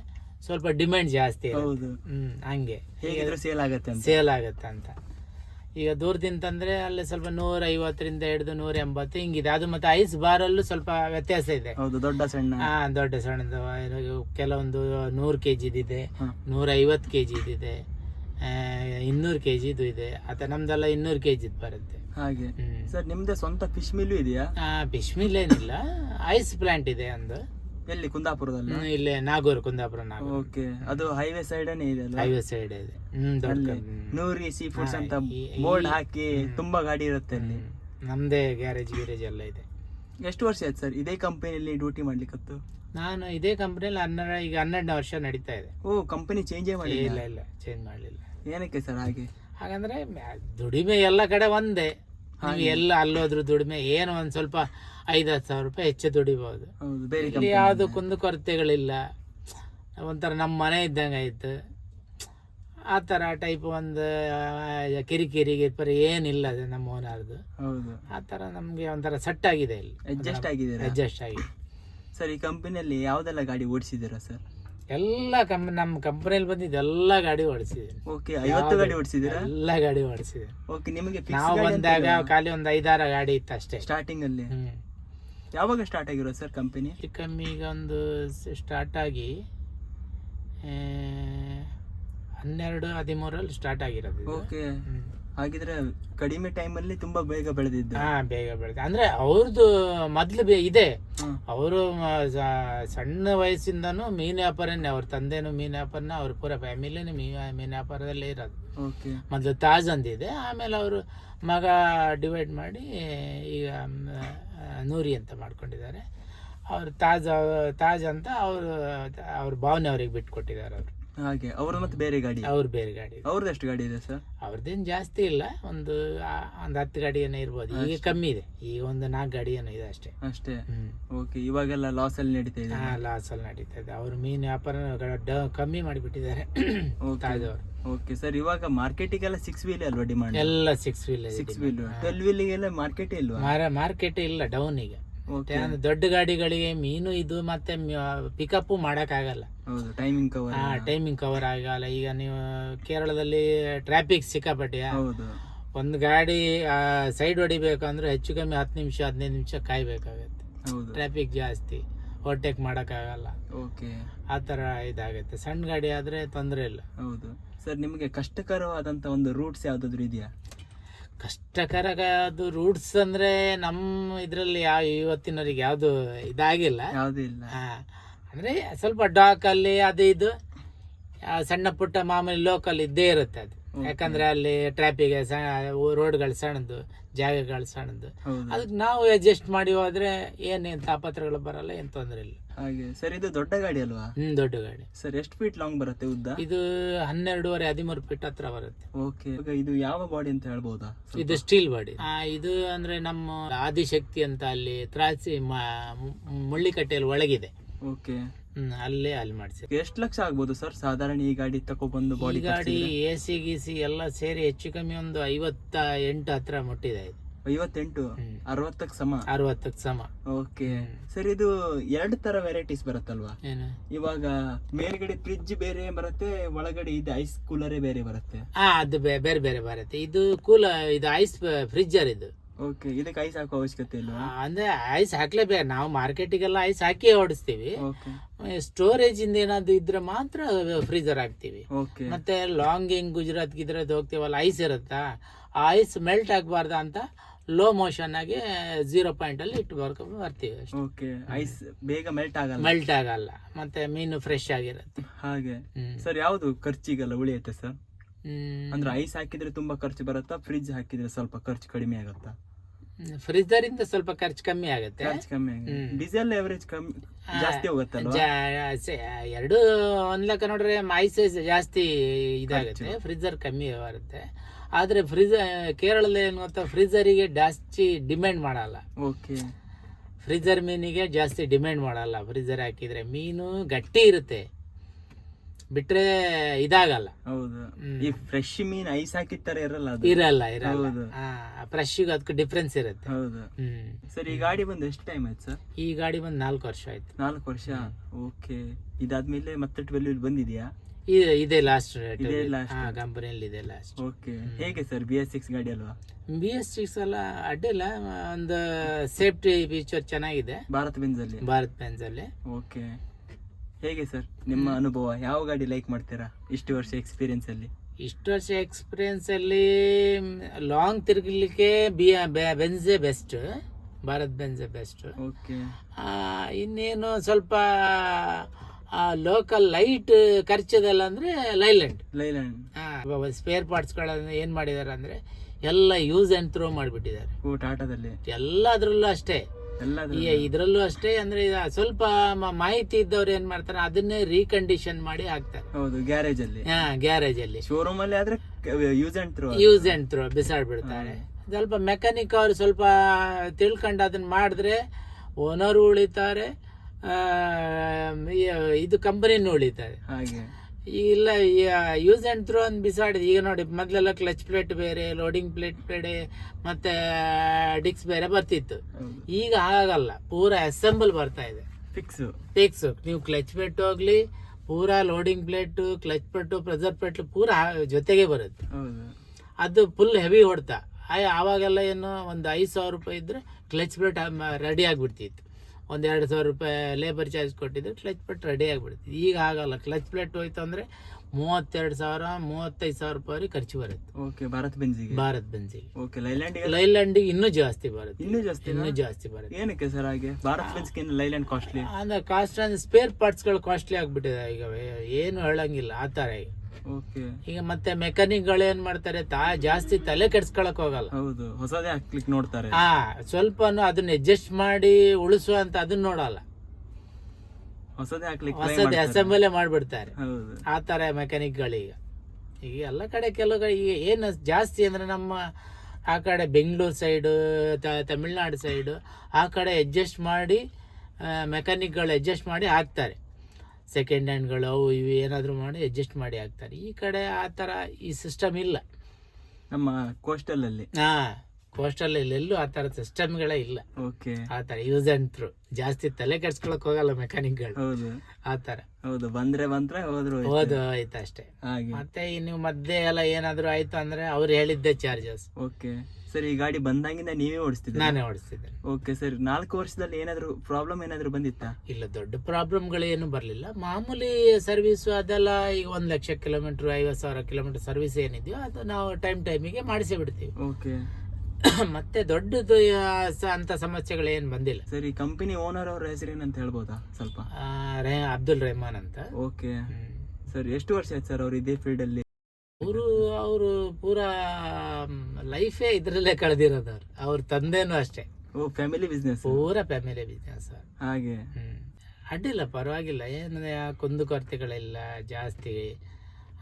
ಸ್ವಲ್ಪ ಡಿಮ್ಯಾಂಡ್ ಜಾಸ್ತಿ. ಹೌದು. ಹ್ಮ್ ಹಂಗೆ. ಹೇಗಿದ್ರೆ ಸೇಲ್ ಆಗುತ್ತೆ ಸೇಲ್ ಆಗುತ್ತೆ ಅಂತ. ಈಗ ದೂರದಿಂದ ತಂದ್ರೆ ಅಲ್ಲಿ ಸ್ವಲ್ಪ ನೂರ ಐವತ್ತರಿಂದ ಹಿಡಿದು ನೂರ ಎಂಬತ್ತು ಹಿಂಗಿದೆ. ಅದು ಮತ್ತೆ ಐಸ್ ಬಾರಲ್ಲೂ ಸ್ವಲ್ಪ ವ್ಯತ್ಯಾಸ ಇದೆ. ಹೌದು ದೊಡ್ಡ ಸಣ್ಣ. ಹಾ ದೊಡ್ಡ ಸಣ್ಣದು. ಕೆಲವೊಂದು ನೂರು ಕೆ ಜಿದಿದೆ ಇದೆ ನೂರ ಐವತ್ತು ಕೆ ಇದೆ ಇನ್ನೂರು ಕೆ ಜಿದು ಇದೆ. ಅಥವಾ ನಮ್ದೆಲ್ಲ ಇನ್ನೂರು ಕೆ ಜಿದು ಬರುತ್ತೆ. ಹಾಗೆ. ಸರ್ ನಿಮ್ದೇ ಸ್ವಂತ ಫಿಶ್ ಮಿಲ್ಲು ಇದೆಯಾ? ಬಿಸ್ಮಿಲ್ ಏನಿಲ್ಲ. ಐಸ್ ಪ್ಲಾಂಟ್ ಇದೆ ಒಂದು. ಎಲ್ಲಿ? ಕುಂದಾಪುರದಲ್ಲಿ? ಹ್ಮ್, ಇಲ್ಲೇ ನಾಗೂರು ಕುಂದಾಪುರ ನಾಗೂರು. ಓಕೆ ಅದು ಹೈವೇ ಸೈಡ್ ಇದೆ ಹೈವೇ ಸೈಡ್ ಇದೆ. ಹ್ಮ್ ದೊಡ್ಡ ಅಲ್ಲಿ ನೂರಿ ಸೀ ಫುಡ್ಸ್ ಅಂತ ಈ- ಬೋರ್ಡ್ ಹಾಕಿ ತುಂಬಾ ಗಾಡಿ ಇರುತ್ತೆ ಅಲ್ಲಿ. ನಮ್ದೇ ಗ್ಯಾರೇಜ್ ಗ್ಯಾರೇಜ್ ಎಲ್ಲ ಇದೆ. ಎಷ್ಟು ವರ್ಷ ಆಯ್ತು ಸರ್ ಇದೇ ಕಂಪನಿಯಲ್ಲಿ ಡ್ಯೂಟಿ ಮಾಡ್ಲಿಕ್ಕತ್ತು? ನಾನು ಇದೇ ಕಂಪನಿಯಲ್ಲಿ ಹನ್ನೆರಡು ಈಗ ಹನ್ನೆರಡನೇ ವರ್ಷ ನಡೀತಾ ಇದೆ. ಓ ಕಂಪನಿ ಚೇಂಜೇ ಇಲ್ಲ ಮಾಡಿಲ್ಲ? ಇಲ್ಲ ಚೇಂಜ್ ಮಾಡಲಿಲ್ಲ. ಏನಕ್ಕೆ ಸರ್ ಹಾಗೆ? ಹಾಗಂದ್ರೆ ದುಡಿಮೆ ಎಲ್ಲ ಕಡೆ ಒಂದೇ. ನೀವು ಎಲ್ಲ ಅಲ್ಲೋದ್ರು ದುಡಿಮೆ ಏನು ಒಂದು ಸ್ವಲ್ಪ ಐದು ಹತ್ತು ಸಾವಿರ ರೂಪಾಯಿ ಹೆಚ್ಚು ದುಡಿಬಹುದು ಹೌದು ಬೇರೆ ಇಲ್ಲಿ ಕಂಪನಿ ಯಾವುದು ಕುಂದು ಕೊರತೆಗಳಿಲ್ಲ. ಒಂಥರ ನಮ್ಮ ಮನೆ ಇದ್ದಂಗೆ ಆಯ್ತು. ಆ ಥರ ಟೈಪ್ ಒಂದು ಕಿರಿಕಿರಿ ಗಿರಿಪರಿ ಏನಿಲ್ಲ ಅದು ನಮ್ಮ ಓನರ್ದು. ಹೌದು. ಆ ಥರ ನಮಗೆ ಒಂಥರ ಸೆಟ್ ಆಗಿದೆ ಇಲ್ಲಿ. ಅಡ್ಜಸ್ಟ್ ಆಗಿದೆ ಅಡ್ಜಸ್ಟ್ ಆಗಿದೆ. ಸರ್ ಈ ಕಂಪನಿಯಲ್ಲಿ ಯಾವುದೆಲ್ಲ ಗಾಡಿ ಓಡಿಸಿದ್ದೀರಾ ಸರ್? ಎಲ್ಲ ಕಂ ನಮ್ಮ ಕಂಪನಿಯಲ್ಲಿ ಬಂದಿದ್ದು ಎಲ್ಲ ಗಾಡಿ ಓಡಿಸಿದ್ದೀನಿ. ಓಕೆ ಐವತ್ತು ಗಾಡಿ ಓಡಿಸಿದ್ದೀರಾ? ಎಲ್ಲ ಗಾಡಿ ಓಡಿಸಿದೆ ಓಕೆ ನಿಮಗೆ ನಾವು ಬಂದಾಗ ಖಾಲಿ ಒಂದು ಐದಾರು ಗಾಡಿ ಇತ್ತು ಅಷ್ಟೇ. ಸ್ಟಾರ್ಟಿಂಗ್ ಅಲ್ಲಿ. ಯಾವಾಗ ಸ್ಟಾರ್ಟ್ ಆಗಿರೋದು ಸರ್ ಕಂಪನಿ ಕಮ್ಮಿ ಈಗ ಒಂದು ಸ್ಟಾರ್ಟ್ ಆಗಿ ಹನ್ನೆರಡು ಹದಿಮೂರಲ್ಲಿ ಸ್ಟಾರ್ಟ್ ಆಗಿರೋದು ಇದು. ಓಕೆ ಹ್ಮ್. ಹಾಗಿದ್ರೆ ಕಡಿಮೆ ಟೈಮಲ್ಲಿ ಅಲ್ಲಿ ತುಂಬಾ ಬೇಗ ಬೆಳೆದಿದ್ದು ಹಾ ಬೇಗ ಬೆಳೆದ ಅಂದ್ರೆ ಅವ್ರದ್ದು ಮೊದ್ಲು ಬೇ ಇದೆ ಹ್ಮ್. ಅವರು ಸಣ್ಣ ವಯಸ್ಸಿಂದನೂ ಮೀನು ವ್ಯಾಪಾರನೇ ಅವ್ರ ತಂದೆನೂ ಮೀನು ವ್ಯಾಪಾರನ ಅವ್ರ ಪೂರ ಫ್ಯಾಮಿಲಿನೂ ಮೀ ಮೀನು ವ್ಯಾಪಾರದಲ್ಲೇ ಇರೋದು ಮೊದಲು ತಾಜ್ ಅಂದಿದೆ ಆಮೇಲೆ ಅವರು ಮಗ ಡಿವೈಡ್ ಮಾಡಿ ಈಗ ನೂರಿ ಅಂತ ಮಾಡ್ಕೊಂಡಿದ್ದಾರೆ. ಅವ್ರು ತಾಜ್ ತಾಜ್ ಅಂತ ಅವರು, ಅವ್ರ ಭಾವನೆ ಅವ್ರಿಗೆ ಬಿಟ್ಕೊಟ್ಟಿದ್ದಾರೆ ಅವರು. ಹಾಗೆ ಅವ್ರ ಮತ್ತೆ ಬೇರೆ ಗಾಡಿ? ಅವ್ರು ಬೇರೆ ಗಾಡಿ. ಅವ್ರದ್ದು ಎಷ್ಟು ಗಾಡಿ ಇದೆ ಸರ್? ಅವ್ರದ್ದೇನು ಜಾಸ್ತಿ ಇಲ್ಲ ಒಂದು ಒಂದು ಹತ್ತು ಗಾಡಿ ಏನೋ ಇರ್ಬೋದು. ಈಗ ಕಮ್ಮಿ ಇದೆ. ಈಗ ಒಂದು ನಾಲ್ಕು ಗಾಡಿ ಏನೋ ಇದೆ ಅಷ್ಟೇ. ಅಷ್ಟೇ. ಓಕೆ ಇವಾಗೆಲ್ಲ ಲಾಸ್ ಅಲ್ಲಿ ನಡೀತಾ ಇದೆ. ಹಾ ಲಾಸ್ ಅಲ್ಲಿ ನಡೀತಾ ಇದೆ. ಅವ್ರ ಮೀನು ವ್ಯಾಪಾರ ಕಮ್ಮಿ ಮಾಡಿಬಿಟ್ಟಿದ್ದಾರೆ. ಓಕೆ. ತಾಜ್ ಅವರು ಓಕೆ ಸರ್ ಇವಾಗ ಮಾರ್ಕೆಟಿಗೆಲ್ಲ ಸಿಕ್ಸ್ ವೀಲ್ ಅಲ್ವಾ ಡಿಮಾಂಡ್ ಎಲ್ಲ six wheel six wheel twelve ವೀಲಿಗೆಲ್ಲ market ಇಲ್ವಾ? ಮಾರ ಮಾರ್ಕೆಟ್ ಇಲ್ಲ ಡೌನ್ ಈಗ. ದೊಡ್ಡ ಗಾಡಿಗಳಿಗೆ ಮೀನು ಇದು ಮತ್ತೆ ಪಿಕಪ್ ಆಗಲ್ಲ ಹೌದು ಟೈಮಿಂಗ್ ಕವರ್ ಟೈಮಿಂಗ್ ಕವರ್ ಆಗಲ್ಲ. ಈಗ ನೀವು ಕೇರಳದಲ್ಲಿ ಟ್ರಾಫಿಕ್ ಸಿಕ್ಕಾಪಟ್ಟೆ ಹೌದು. ಒಂದು ಗಾಡಿ ಸೈಡ್ ಹೊಡಿಬೇಕು ಅಂದ್ರೆ ಹೆಚ್ಚು ಕಮ್ಮಿ ಹತ್ತು ನಿಮಿಷ ಹದಿನೈದು ನಿಮಿಷ ಕಾಯ್ಬೇಕಾಗತ್ತೆ. ಟ್ರಾಫಿಕ್ ಜಾಸ್ತಿ ಓವರ್ಟೇಕ್ ಮಾಡೋಕ್ಕಾಗಲ್ಲ. ಓಕೆ ಆ ಥರ ಇದಾಗುತ್ತೆ. ಸಣ್ಣ ಗಾಡಿ ಆದರೆ ತೊಂದರೆ ಇಲ್ಲ. ಹೌದು. ಸರ್ ನಿಮಗೆ ಕಷ್ಟಕರವಾದಂತ ಒಂದು ರೂಟ್ಸ್ ಯಾವ್ದಾದ್ರು ಇದೆಯಾ? ಕಷ್ಟಕರ ಅದು ರೂಟ್ಸ್ ಅಂದ್ರೆ ನಮ್ಮ ಇದರಲ್ಲಿ ಯಾವ ಇವತ್ತಿನವರಿಗೆ ಯಾವುದು ಇದಾಗಿಲ್ಲ. ಯಾವ್ದು ಇಲ್ಲ. ಹಾ. ಅಂದ್ರೆ ಸ್ವಲ್ಪ ಡಾಕ್ ಅಲ್ಲಿ ಅದು ಇದು ಆ, ಸಣ್ಣ ಪುಟ್ಟ ಮಾಮೂಲಿ ಲೋಕಲ್ ಇದ್ದೇ ಇರುತ್ತೆ ಅದು. ಯಾಕಂದ್ರೆ ಅಲ್ಲಿ ಟ್ರಾಫಿಕ್ ರೋಡ್ಗಳು ಸಣ್ಣದು ಜಾಗಗಳು ಸಣ್ಣದು. ಹೌದು. ಅದಕ್ಕೆ ನಾವು ಅಡ್ಜಸ್ಟ್ ಮಾಡಿ ಹೋದ್ರೆ ಏನೇನು ತಾಪತ್ರಗಳು ಬರಲ್ಲ ಏನು ತೊಂದರೆ ಇಲ್ಲ. ಹಾಗೆ. ಸರ್ ಇದು ದೊಡ್ಡ ಗಾಡಿ ಅಲ್ವಾ? ಹ್ಮ್ ದೊಡ್ಡ ಗಾಡಿ. ಸರ್ ಎಷ್ಟು ಫೀಟ್ ಲಾಂಗ್ ಬರುತ್ತೆ ಉದ್ದ? ಇದು ಹನ್ನೆರಡೂವರೆ ಹದಿಮೂರು ಫೀಟ್ ಹತ್ರ ಬರುತ್ತೆ. ಓಕೆ ಇದು ಯಾವ ಬಾಡಿ ಅಂತ ಹೇಳ್ಬೋದಾ? ಇದು ಸ್ಟೀಲ್ ಬಾಡಿ ಇದು ಅಂದ್ರೆ ನಮ್ಮ ಆದಿಶಕ್ತಿ ಅಂತ ಅಲ್ಲಿ ತ್ರಾಸಿ ಮುಳ್ಳಿಕಟ್ಟೆಯಲ್ಲಿ ಒಳಗಿದೆ. ಓಕೆ ಅಲ್ಲೇ ಅಲ್ಲಿ ಮಾಡಿಸಿ. ಎಷ್ಟು ಲಕ್ಷ ಆಗ್ಬೋದು ಸರ್? ಸಾಧಾರಣ ಈ ಗಾಡಿ ತಗೊಬಂದು ಈ ಬಾಡಿ ಗಾಡಿ ಎ ಸಿ ಗೀಸಿ ಎಲ್ಲ ಸೇರಿ ಹೆಚ್ಚು ಕಮ್ಮಿ ಒಂದು ಐವತ್ತ ಎಂಟು ಹತ್ರ ಮುಟ್ಟಿದೆ ಇದು. ಐವತ್ತೆಂಟು. ಅರವತ್ತಕ್ಕೆ ಸಮ. ಅರವತ್ತಕ್ಕೆ ಸಮ. ಓಕೆ. ಸರ್ ಇದು ಎರಡು ತರ ವೆರೈಟೀಸ್ ಬರುತ್ತಲ್ವಾ? ಏನು? ಇವಾಗ ಮೇಲ್ಗಡೆ ಫ್ರಿಜ್ ಬೇರೆ ಬರುತ್ತೆ ಒಳಗಡೆ ಇದು ಐಸ್ ಕೂಲರೇ ಬೇರೆ ಬರುತ್ತೆ. ಹಾ ಅದು ಬೇರೆ ಬೇರೆ ಬರುತ್ತೆ. ಇದು ಕೂಲ ಇದು ಐಸ್ ಫ್ರಿಜ್ಜರ್ ಇದು. ಓಕೆ ಇದಕ್ಕೆ ಐಸ್ ಹಾಕೋ ಅವಶ್ಯಕತೆ ಆ, ಇಲ್ವಾ ಅಂದ್ರೆ ಐಸ್ ಹಾಕ್ಲೇಬೇಕು ನಾವು ಮಾರ್ಕೆಟಿಗೆಲ್ಲ ಐಸ್ ಹಾಕಿ ಓಡಿಸ್ತೀವಿ. ಸ್ಟೋರೇಜ್ ಇಂದ ಏನಾದ್ರು ಇದ್ರೆ ಮಾತ್ರ ಫ್ರೀಜರ್ ಹಾಕ್ತಿವಿ. ಮತ್ತೆ ಲಾಂಗ್ ಹಿಂಗ್ ಗುಜರಾತ್ ಗಿಜರಾತ್ ಹೋಗ್ತೀವಲ್ಲ ಐಸ್ ಇರುತ್ತಾ? ಆ ಐಸ್ ಮೆಲ್ಟ್ ಆಗಬಾರ್ದ ಅಂತ ಲೋ ಮೋಷನ್ ಆಗಿ ಜೀರೋ ಪಾಯಿಂಟ್ ಅಲ್ಲಿ ಇಟ್ಟು ಬರ್ಕೊಂಡು ಬರ್ತೀವಿ ಅಷ್ಟೇ. ಓಕೆ ಐಸ್ ಬೇಗ ಮೆಲ್ಟ್ ಆಗಲ್ಲ. ಮೆಲ್ಟ್ ಆಗಲ್ಲ. ಮತ್ತೆ ಮೀನು ಫ್ರೆಶ್ ಆಗಿರುತ್ತೆ. ಹಾಗೆ. ಸರ್ ಯಾವ್ದು ಖರ್ಚಿಗೆಲ್ಲ ಉಳಿಯುತ್ತೆ ಸರ್ ಅಂದ್ರೆ ಐಸ್ ಹಾಕಿದ್ರೆ ತುಂಬಾ ಖರ್ಚು ಬರುತ್ತಾ ಫ್ರಿಜ್ ಹಾಕಿದ್ರೆ ಸ್ವಲ್ಪ ಖರ್ಚು ಕಡಿಮೆ ಆಗುತ್ತಾ? ಫ್ರಿಜ್ದರಿಂದ ಸ್ವಲ್ಪ ಖರ್ಚು ಕಮ್ಮಿ ಆಗುತ್ತೆ. ಖರ್ಚು ಕಮ್ಮಿ ಡೀಸೆಲ್ ಎವರೇಜ್ ಕಮ್ಮಿ ಜಾಸ್ತಿ ಸೆ- ಎರಡು ಒಂದ್ ಲೆಕ್ಕ ನೋಡ್ರೆ ಮೈಸೇಜ್ ಜಾಸ್ತಿ ಇದಾಗುತ್ತೆ. ಫ್ರೀಜರ್ ಕಮ್ಮಿ ಬರುತ್ತೆ. ಆದ್ರೆ ಫ್ರಿಜ್ ಕೇರಳದಲ್ಲಿ ಏನು ಗೊತ್ತಾ ಫ್ರೀಜರಿಗೆ ಜಾಸ್ತಿ ಡಿಮ್ಯಾಂಡ್ ಮಾಡಲ್ಲ. ಓಕೆ ಫ್ರೀಜರ್ ಮೀನಿಗೆ ಜಾಸ್ತಿ ಡಿಮ್ಯಾಂಡ್ ಮಾಡಲ್ಲ. ಫ್ರೀಜರ್ ಹಾಕಿದ್ರೆ ಮೀನು ಗಟ್ಟಿ ಇರುತ್ತೆ. ಬಿಟ್ರೆ ಇದಾಗಲ್ಲ. ಹೌದು. ಈ ಫ್ರೆಶ್ ಮೀನ್ ಐಸ್ ಹಾಕಿದ ತರ ಇರಲ್ಲ ಅದು? ಇರಲ್ಲ ಇರಲ್ಲ. ಫ್ರೆಶ್ ಅದಕ್ಕೆ ಡಿಫ್ರೆನ್ಸ್ ಇರುತ್ತೆ. ಹೌದು. ಸರ್ ಈ ಗಾಡಿ ಬಂದು ಎಷ್ಟು ಟೈಮ್ ಆಯ್ತು ಸರ್ ಈ ಗಾಡಿ ಬಂದು ನಾಲ್ಕು ವರ್ಷ ಆಯ್ತು. ನಾಲ್ಕು ವರ್ಷ? ಓಕೆ ಇದಾದ್ಮೇಲೆ ಮತ್ತೆ ಟ್ವೆಲ್ ಬಂದಿದ್ಯಾ? ಇದೆ ಇದೆ ಲಾಸ್ಟ್ ಇದೇ last. ಹಾ ಕಂಪನಿಯಲ್ಲಿ ಇದೆ ಲಾಸ್ಟ್ ಓಕೆ ಹೇಗೆ ಸರ್ ಬಿ ಎಸ್ ಸಿಕ್ಸ್ ಗಾಡಿ ಅಲ್ವಾ? ಬಿ ಎಸ್ ಸಿಕ್ಸ್ ಎಲ್ಲ ಅಡ್ಡಿಲ್ಲ. ಒಂದು ಸೇಫ್ಟಿ ಫೀಚರ್ ಚೆನ್ನಾಗಿದೆ. ಭಾರತ್ ಬೆಂಜ್ ಅಲ್ಲಿ. ಭಾರತ್ ಬೆಂಜ್ ಅಲ್ಲಿ. ಓಕೆ ಹೇಗೆ ಸರ್ ನಿಮ್ಮ ಅನುಭವ? ಯಾವ ಗಾಡಿ ಲೈಕ್ ಮಾಡ್ತೀರಾ ಇಷ್ಟು ವರ್ಷ ಎಕ್ಸ್ಪೀರಿಯನ್ಸ್ ಅಲ್ಲಿ? ಇಷ್ಟು ವರ್ಷ ಎಕ್ಸ್ಪೀರಿಯನ್ಸ್ ಅಲ್ಲಿ ಲಾಂಗ್ ತಿರುಗಲಿಕ್ಕೆ ಬಿ ಬೆನ್ಸೇ ಬೆಸ್ಟ್ ಭಾರತ್ ಬೆನ್ಸೆ ಬೆಸ್ಟ್ ಓಕೆ ಇನ್ನೇನು ಸ್ವಲ್ಪ ಲೋಕಲ್ ಲೈಟ್ ಖರ್ಚದಲ್ಲ ಅಂದ್ರೆ ಲೈಲ್ಯಾಂಡ್ ಲೈಲ್ಯಾಂಡ್ ಸ್ಪೇರ್ ಪಾರ್ಟ್ಸ್ಗಳನ್ನ ಏನು ಮಾಡಿದ್ದಾರೆ ಅಂದ್ರೆ ಎಲ್ಲ ಯೂಸ್ ಆ್ಯಂಡ್ ಥ್ರೋ ಮಾಡಿಬಿಟ್ಟಿದ್ದಾರೆ. ಟಾಟಾದಲ್ಲಿ. ಎಲ್ಲದರಲ್ಲೂ ಅಷ್ಟೇ. ಇದ್ರಲ್ಲೂ ಅಷ್ಟೇ ಅಂದ್ರೆ ಸ್ವಲ್ಪ ಮಾಹಿತಿ ಇದ್ದವ್ರು ಏನ್ ಮಾಡ್ತಾರೆ ಅದನ್ನೇ ರೀಕಂಡೀಷನ್ ಮಾಡಿ ಹಾಕ್ತಾರೆ. ಹೌದು ಗ್ಯಾರೇಜ್ ಅಲ್ಲಿ. ಹಾ ಗ್ಯಾರೇಜ್ ಅಲ್ಲಿ. ಶೋರೂಮ್ ಅಲ್ಲಿ ಆದ್ರೆ use and throw use and throw ಬಿಸಾಡ್ಬಿಡ್ತಾರೆ ಸ್ವಲ್ಪ ಮೆಕ್ಯಾನಿಕ್ ಅವ್ರು ಸ್ವಲ್ಪ ತಿಳ್ಕೊಂಡು ಅದನ್ನ ಮಾಡಿದ್ರೆ ಓನರ್ ಉಳಿತಾರೆ ಆ, ಇದು ಕಂಪನಿ ಉಳಿತಾರೆ ಹಾಗೆ. ಇಲ್ಲ ಯೂಸ್ ಅಂಡ್ ಥ್ರೋ ಅಂತ ಬಿಸಾಡಿದೆ. ಈಗ ನೋಡಿ ಮೊದಲೆಲ್ಲ ಕ್ಲಚ್ ಪ್ಲೇಟ್ ಬೇರೆ ಲೋಡಿಂಗ್ ಪ್ಲೇಟ್ ಬೇರೆ ಮತ್ತೆ ಡಿಕ್ಸ್ ಬೇರೆ ಬರ್ತಿತ್ತು. ಈಗ ಆಗಲ್ಲ ಪೂರ ಅಸೆಂಬಲ್ ಬರ್ತಾ ಇದೆ. ಫಿಕ್ಸ್ ಫಿಕ್ಸ್ ನೀವು ಕ್ಲಚ್ ಪ್ಲೇಟ್ ಹೋಗಲಿ ಪೂರಾ loading plate clutch plate pressure plate ಪೂರಾ ಜೊತೆಗೆ ಬರುತ್ತೆ. ಅದು ಫುಲ್ ಹೆವಿ ಹೊಡ್ತಾ. ಆವಾಗೆಲ್ಲ ಏನು ಒಂದು ಐದು ಸಾವಿರ ರೂಪಾಯಿ ಇದ್ರೆ ಕ್ಲಚ್ ಪ್ಲೇಟ್ ರೆಡಿ ಆಗಿಬಿಡ್ತಿತ್ತು. ಒಂದು ಎರಡು ಸಾವಿರ ರೂಪಾಯಿ ಲೇಬರ್ ಚಾರ್ಜ್ ಕೊಟ್ಟಿದ್ರೆ ಕ್ಲಚ್ ಪ್ಲೇಟ್ ರೆಡಿ ಆಗಿಬಿಡುತ್ತೆ ಈಗ ಆಗಲ್ಲ. ಕ್ಲಚ್ ಪ್ಲೇಟ್ ಹೋಯ್ತು ಅಂದರೆ ಮೂವತ್ತೆರಡು ಸಾವಿರ ಮೂವತ್ತೈದು ಸಾವಿರ ರೂಪಾಯಿ ಖರ್ಚು ಬರುತ್ತೆ. ಓಕೆ ಭಾರತ್ ಬೆಂಜಿಗೆ. ಭಾರತ್ ಬೆಂಜಿಗೆ. ಓಕೆ ಲೈಲ್ಯಾಂಡ್ ಲೈಲ್ಯಾಂಡಿಗೆ ಇನ್ನೂ ಜಾಸ್ತಿ ಬರುತ್ತೆ. ಇನ್ನೂ ಜಾಸ್ತಿ ಇನ್ನೂ ಜಾಸ್ತಿ ಬರುತ್ತೆ. ಏನಕ್ಕೆ ಸರ್ ಹಾಗೆ? ಭಾರತ್ ಬೆಂಜ್ಗಿಂತ ಲೈಲ್ಯಾಂಡ್ ಕಾಸ್ಟ್ಲಿ ಅಂದ್ರೆ ಕಾಸ್ಟ್ ಅಂದ್ರೆ ಸ್ಪೇರ್ ಪಾರ್ಟ್ಸ್ಗಳು ಕಾಸ್ಟ್ಲಿ ಆಗಿಬಿಟ್ಟಿದೆ. ಈಗ ಏನು ಹೇಳಂಗಿಲ್ಲ. ಆ ಥರ ಈಗ. ಈಗ ಮತ್ತೆ ಮೆಕ್ಯಾನಿಕ್ಗಳು ಏನ್ ಮಾಡ್ತಾರೆ ತಾ ಜಾಸ್ತಿ ತಲೆ ಕೆಡ್ಸ್ಕೊಳಕ್ ಹೋಗಲ್ಲ. ಹೌದು ಹೊಸದೇ ಹಾಕ್ಲಿಕ್ಕೆ ನೋಡ್ತಾರೆ. ಹಾ ಸ್ವಲ್ಪ ಅದನ್ನ ಅಡ್ಜಸ್ಟ್ ಮಾಡಿ ಉಳಿಸುವಂತ ಅದನ್ನ ನೋಡಲ್ಲ. ಹೊಸದೇ ಹಾಕ್ಲಿಕ್ಕೆ ಹೊಸದು. ಅಸೆಂಬಲೇ ಮಾಡ್ಬಿಡ್ತಾರೆ. ಆ ತರ ಮೆಕ್ಯಾನಿಕ್ಗಳೀಗ ಈಗ. ಎಲ್ಲ ಕಡೆ ಕೆಲವು ಈಗ ಏನು ಜಾಸ್ತಿ ಅಂದ್ರೆ ನಮ್ಮ ಆ ಕಡೆ ಬೆಂಗಳೂರು ಸೈಡು ತಮಿಳ್ನಾಡು ಸೈಡು ಆ ಕಡೆ ಅಡ್ಜಸ್ಟ್ ಮಾಡಿ ಮೆಕ್ಯಾನಿಕ್ಗಳು ಅಡ್ಜಸ್ಟ್ ಮಾಡಿ ಹಾಕ್ತಾರೆ. ಸೆಕೆಂಡ್ ಹ್ಯಾಂಡ್ಗಳು ಅವು ಇವು ಏನಾದರೂ ಮಾಡಿ ಅಡ್ಜಸ್ಟ್ ಮಾಡಿ ಹಾಕ್ತಾರೆ. ಈ ಕಡೆ ಆ ಥರ ಈ ಸಿಸ್ಟಮ್ ಇಲ್ಲ. ನಮ್ಮ ಕೋಸ್ಟಲಲ್ಲಿ ಹಾಂ ಕೋಸ್ಟಲ್ ಎಲ್ಲೂ ಆ ಥರ ಸಿಸ್ಟಮ್ಗಳೇ ಇಲ್ಲ. ಓಕೆ ಆ ಥರ ಯೂಸ್ ಆ್ಯಂಡ್ ಥ್ರೂ ಜಾಸ್ತಿ ತಲೆ ಕೆಡ್ಸ್ಕೊಳಕ್ ಹೋಗಲ್ಲ ಮೆಕ್ಯಾನಿಕ್ಗಳು ಹೌದು. ಆ ಥರ ಹೌದು ಬಂದ್ರೆ ಬಂದ್ರೆ ಹೋದ್ರು ಹೌದು ಆಯ್ತು ಅಷ್ಟೇ. ಹಾಗೆ. ಮತ್ತೆ ನೀವು ಮಧ್ಯೆ ಎಲ್ಲ ಏನಾದರೂ ಆಯ್ತು ಅಂದ್ರೆ ಅವ್ರು ಹೇಳಿದ್ದೆ ಚಾರ್ಜಸ್ ಓಕೆ ಸರ್ ಈ ಗಾಡಿ ಬಂದಾಗಿಂದ ನೀವೇ ಓಡಿಸ್ತಿದ್ರಿ ನಾನೇ ಓಡಿಸ್ತಿದ್ದೆ ಓಕೆ ಸರ್. ನಾಲ್ಕು ವರ್ಷದಲ್ಲಿ ಏನಾದರೂ ಪ್ರಾಬ್ಲಮ್ ಏನಾದರೂ ಬಂದಿತ್ತಾ? ಇಲ್ಲ ದೊಡ್ಡ ಪ್ರಾಬ್ಲಮ್ಗಳೇನು ಬರಲಿಲ್ಲ. ಮಾಮೂಲಿ ಸರ್ವಿಸ್ ಅದೆಲ್ಲ ಈಗ ಒಂದು ಲಕ್ಷ ಕಿಲೋಮೀಟ್ರ್ ಐವತ್ತು ಸಾವಿರ ಕಿಲೋಮೀಟರ್ ಸರ್ವಿಸ್ ಏನಿದೆಯೋ ಅದು ನಾವು ಟೈಮ್ ಟೈಮಿಗೆ ಮಾಡಿಸೇ ಬಿಡ್ತೀವಿ. ಓಕೆ ಮತ್ತೆ ದೊಡ್ಡದು ಅಂತ ಸಮಸ್ಯೆಗಳು ಸಮಸ್ಯೆಗಳೇನು ಬಂದಿಲ್ಲ. ಸರ್ ಈ ಕಂಪನಿ ಓನರ್ ಅವ್ರ ಹೆಸರೇನಂತ ಹೇಳ್ಬೋದಾ ಸ್ವಲ್ಪ? ಆ, ರೇ ಅಬ್ದುಲ್ ರೆಹಮಾನ್ ಅಂತ. ಓಕೆ ಸರ್ ಎಷ್ಟು ವರ್ಷ ಆಯ್ತು ಸರ್ ಅವ್ರು ಇದೇ ಫೀಲ್ಡ್ ಅಲ್ಲಿ? ಅವರು ಅವರು ಪೂರಾ ಲೈಫೇ ಇದರಲ್ಲೇ ಕಳೆದಿರೋದು ಅವ್ರು. ಅವ್ರ ತಂದೆನೂ ಅಷ್ಟೇ. ಓ ಫ್ಯಾಮಿಲಿ ಬಿಸ್ನೆಸ್ ಪೂರಾ ಫ್ಯಾಮಿಲಿ ಬಿಸ್ನೆಸ್ ಹಾಗೆ. ಅಡ್ಡಿಲ್ಲ ಪರವಾಗಿಲ್ಲ. ಏನಂದರೆ ಕುಂದು ಕೊರತೆಗಳಿಲ್ಲ ಜಾಸ್ತಿ.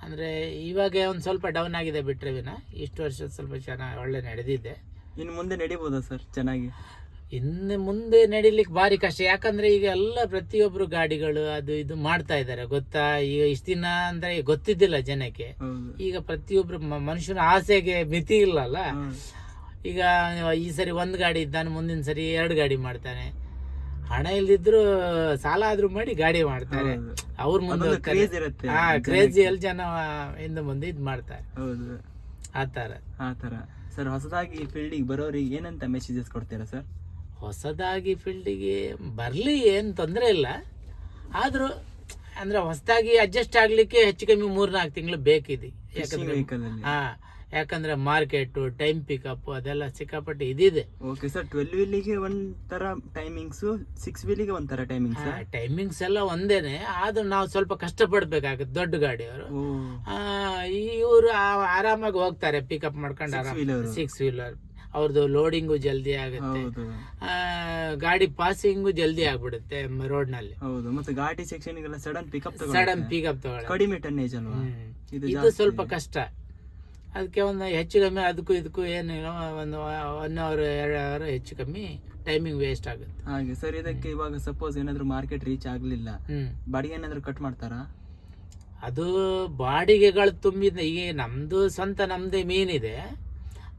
ಅಂದರೆ ಇವಾಗ ಒಂದು ಸ್ವಲ್ಪ ಡೌನ್ ಆಗಿದೆ ಬಿಟ್ಟರೆ ವಿನ ಇಷ್ಟು ವರ್ಷ ಸ್ವಲ್ಪ ಚೆನ್ನಾಗಿ ಒಳ್ಳೆ ನಡೆದಿದೆ. ಇನ್ನು ಮುಂದೆ ನಡಿಬೋದಾ ಸರ್ ಚೆನ್ನಾಗಿ? ಇನ್ನು ಮುಂದೆ ನಡಿಲಿಕ್ಕೆ ಭಾರಿ ಕಷ್ಟ. ಯಾಕಂದ್ರೆ ಈಗ ಎಲ್ಲ ಪ್ರತಿಯೊಬ್ಬರು ಗಾಡಿಗಳು ಅದು ಇದು ಮಾಡ್ತಾ ಇದ್ದಾರೆ. ಗೊತ್ತಾ? ಈಗ ಇಷ್ಟು ದಿನ ಅಂದ್ರೆ ಗೊತ್ತಿದ್ದಿಲ್ಲ ಜನಕ್ಕೆ. ಈಗ ಪ್ರತಿಯೊಬ್ರು ಮನುಷ್ಯನ ಆಸೆಗೆ ಮಿತಿ ಇಲ್ಲಲ್ಲ. ಈಗ ಈ ಸರಿ ಒಂದು ಗಾಡಿ ಇದ್ದಾನೆ ಮುಂದಿನ ಸರಿ ಎರಡು ಗಾಡಿ ಮಾಡ್ತಾನೆ. ಹಣ ಇಲ್ದಿದ್ರು ಸಾಲ ಆದ್ರೂ ಮಾಡಿ ಗಾಡಿ ಮಾಡ್ತಾರೆ. ಅವ್ರ ಮುಂದೆ ಹಾ ಎಲ್ಲಿ ಜನ ಹಿಂದೆ ಮುಂದೆ ಇದು ಮಾಡ್ತಾರೆ. ಆತರ ಆತರ ಥರ. ಆ ತರ ಸರ್ ಹೊಸದಾಗಿ ಫೀಲ್ಡಿಗೆ ಬರೋರಿಗೆ ಏನಂತ ಮೆಸೇಜಸ್ ಕೊಡ್ತೀರಾ ಸರ್? ಹೊಸದಾಗಿ ಫೀಲ್ಡಿಗೆ ಬರಲಿ ಏನು ತೊಂದರೆ ಇಲ್ಲ. ಆದರೂ ಅಂದರೆ ಹೊಸದಾಗಿ ಅಡ್ಜಸ್ಟ್ ಆಗಲಿಕ್ಕೆ ಹೆಚ್ಚು ಕಮ್ಮಿ ಮೂರ್ನಾಲ್ಕು ತಿಂಗಳು ಬೇಕಿದೆ. ಯಾಕಂದರೆ ಹಾಂ ಯಾಕಂದರೆ ಮಾರ್ಕೆಟು ಟೈಮ್ ಪಿಕಪ್ ಅದೆಲ್ಲ ಸಿಕ್ಕಾಪಟ್ಟೆ ಇದಿದೆ. ಓಕೆ ಸರ್ ಟ್ವೆಲ್ ವೀಲಿಗೆ ಒಂಥರ ಟೈಮಿಂಗ್ಸು ಸಿಕ್ಸ್ ವೀಲಿಗೆ ಒಂಥರ ಟೈಮಿಂಗ್ಸ್ ಟೈಮಿಂಗ್ಸ್ ಎಲ್ಲ ಒಂದೇನೆ ಆದರೂ ನಾವು ಸ್ವಲ್ಪ ಕಷ್ಟಪಡಬೇಕಾಗುತ್ತೆ ದೊಡ್ಡ ಗಾಡಿಯವರು. ಇವರು ಆರಾಮಾಗಿ ಹೋಗ್ತಾರೆ ಪಿಕಪ್ ಮಾಡ್ಕೊಂಡು ಆರಾಮ. ಸಿಕ್ಸ್ ವೀಲರ್ ಅವ್ರದ್ದು ಲೋಡಿಂಗು ಜಲ್ದಿ ಆಗುತ್ತೆ. ಹೌದು. ಆ, ಗಾಡಿ ಪಾಸಿಂಗು ಜಲ್ದಿ ಆಗ್ಬಿಡುತ್ತೆ ರೋಡ್ನಲ್ಲಿ ಹೌದು ಮತ್ತೆ ಘಾಟಿ ಸೆಕ್ಷನ್ಗೆಲ್ಲ ಸಡನ್ ಪಿಕಪ್ ಸಡನ್ ಪಿಕಪ್ ತಗೊಳ್ಳಿ ಕಡಿಮೆ ಟನ್ನೇಜ್ ಅಲ್ವಾ? ಇದು ಸ್ವಲ್ಪ ಕಷ್ಟ. ಅದಕ್ಕೆ ಒಂದು ಹೆಚ್ಚು ಕಮ್ಮಿ ಅದಕ್ಕೂ ಇದಕ್ಕೂ ಏನಿಲ್ಲ ಒಂದು ಒನ್ ಅವರ್ ಎರಡು ಅವರ್ ಹೆಚ್ಚು ಕಮ್ಮಿ ಟೈಮಿಂಗ್ ವೇಸ್ಟ್ ಆಗುತ್ತೆ. ಹಾಗೆ ಸರ್ ಇದಕ್ಕೆ ಇವಾಗ ಸಪೋಸ್ ಏನಾದ್ರು ಮಾರ್ಕೆಟ್ ರೀಚ್ ಆಗಲಿಲ್ಲ. ಬಾಡಿಗೆ ಏನಾದ್ರು ಕಟ್ ಮಾಡ್ತಾರಾ? ಅದು ಬಾಡಿಗೆಗಳು ತುಂಬಿದ ಈಗ ನಮ್ಮದು ಸ್ವಂತ ನಮ್ಮದೇ ಮೀನಿದೆ